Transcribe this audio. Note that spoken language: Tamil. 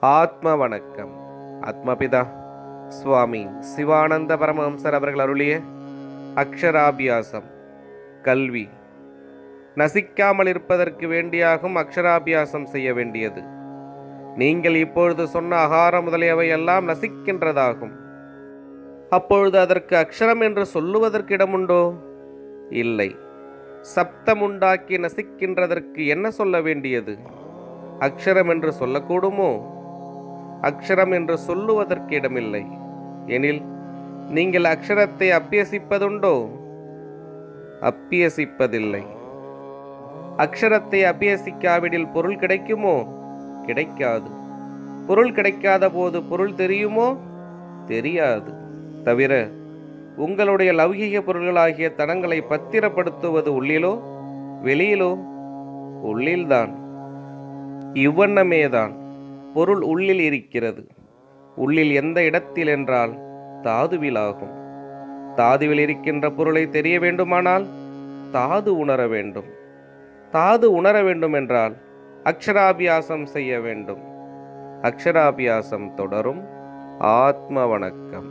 ஆத்ம வணக்கம் ஆத்மபிதா சுவாமி சிவானந்த பரமஹம்சர் அவர்கள் அருளிய அக்ஷராபியாசம். கல்வி. நசிக்காமல் இருப்பதற்கு வேண்டியாகும் அக்ஷராபியாசம் செய்ய வேண்டியது. நீங்கள் இப்பொழுது சொன்ன அகாரம் முதலியவை எல்லாம் நசிக்கின்றதாகும். அப்பொழுது அதற்கு அக்ஷரம் என்று சொல்லுவதற்கு இடமுண்டோ? இல்லை. சப்தம் உண்டாக்கி நசிக்கின்றதற்கு என்ன சொல்ல வேண்டியது? அக்ஷரம் என்று சொல்லக்கூடுமோ? அக்ஷரம் என்று சொல்லுவதற்கு இடமில்லை எனில் நீங்கள் அக்ஷரத்தை அப்பியசிப்பதுண்டோ அப்பியசிப்பதில்லை அக்ஷரத்தை அபியசிக்காவிடில் பொருள் கிடைக்குமோ? கிடைக்காது. பொருள் கிடைக்காத போது பொருள் தெரியுமோ? தெரியாது. தவிர உங்களுடைய லௌகிக பொருள்களாகிய தனங்களை பத்திரப்படுத்துவது உள்ளிலோ? வெளியிலோ? உள்ளில்தான். இவ்வண்ணமேதான். பொருள் உள்ளில் இருக்கிறது. உள்ளில் எந்த இடத்தில் என்றால் தாதுவில் ஆகும் தாதுவில் இருக்கின்ற பொருளை தெரிய வேண்டுமானால் தாது உணர வேண்டும். தாது உணர வேண்டும் என்றால் அக்ஷராபியாசம் செய்ய வேண்டும். அக்ஷராபியாசம் தொடரும் ஆத்ம வணக்கம்